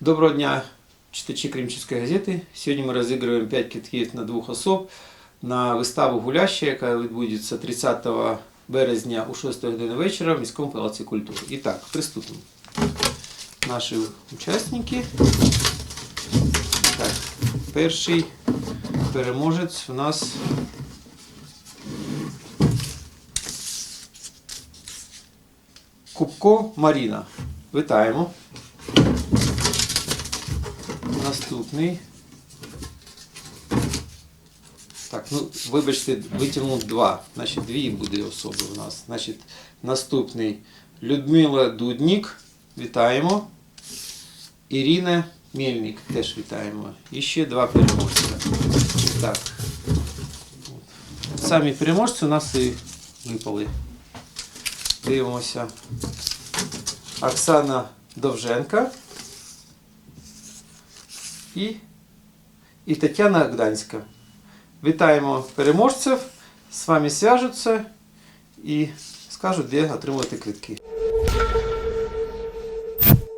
Доброго дня, читачі Кримчицької газети. Сьогодні ми розігруємо 5 квитків на двох особ на виставу Гуляща, яка відбудеться 30 березня у 6 години вечора в міському палаці культури. І так, приступимо. Наші учасники. Так, перший переможець у нас Кубко Маріна. Вітаємо. Наступний. Так, ну, вибачте, витягнув два. Значить, дві буде особи у нас. Значить, наступний Людмила Дуднік. Вітаємо. Ірина Мельник теж вітаємо. І ще два переможця. Так. Самі переможці у нас і випали. Дивимося. Оксана Довженка і, і Тетяна Гданська. Вітаємо переможців. З вами зв'яжуться і скажуть, де отримувати квитки.